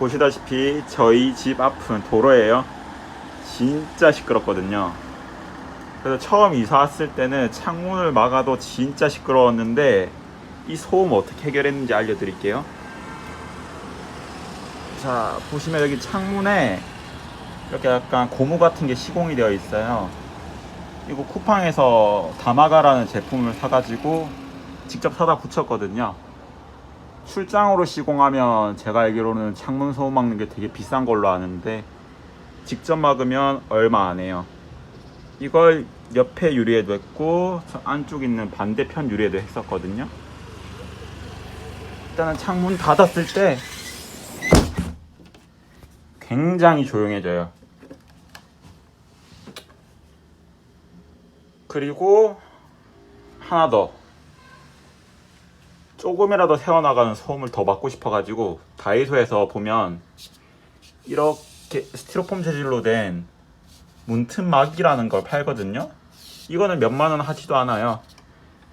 보시다시피 저희 집 앞은 도로예요. 진짜 시끄럽거든요. 그래서 처음 이사 왔을 때는 창문을 막아도 진짜 시끄러웠는데 이 소음 어떻게 해결했는지 알려드릴게요. 자 보시면 여기 창문에 이렇게 약간 고무 같은 게 시공이 되어 있어요. 이거 쿠팡에서 다마가라는 제품을 사가지고 직접 사다 붙였거든요. 출장으로 시공하면 제가 알기로는 창문 소음 막는 게 되게 비싼 걸로 아는데 직접 막으면 얼마 안 해요. 이걸 옆에 유리에도 했고 저 안쪽 있는 반대편 유리에도 했었거든요. 일단은 창문 닫았을 때 굉장히 조용해져요. 그리고 하나 더 조금이라도 새어나가는 소음을 더 받고 싶어가지고 다이소에서 보면 이렇게 스티로폼 재질로 된 문틈막이라는 걸 팔거든요. 이거는 몇만 원 하지도 않아요.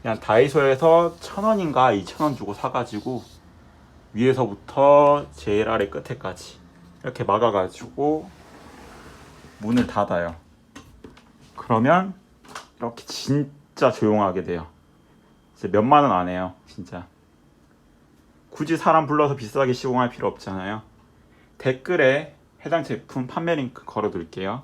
그냥 다이소에서 천 원인가 이천 원 주고 사가지고 위에서부터 제일 아래 끝에까지 이렇게 막아가지고 문을 닫아요. 그러면 이렇게 진짜 조용하게 돼요. 몇만 원 안 해요, 진짜. 굳이 사람 불러서 비싸게 시공할 필요 없잖아요. 댓글에 해당 제품 판매 링크 걸어 둘게요.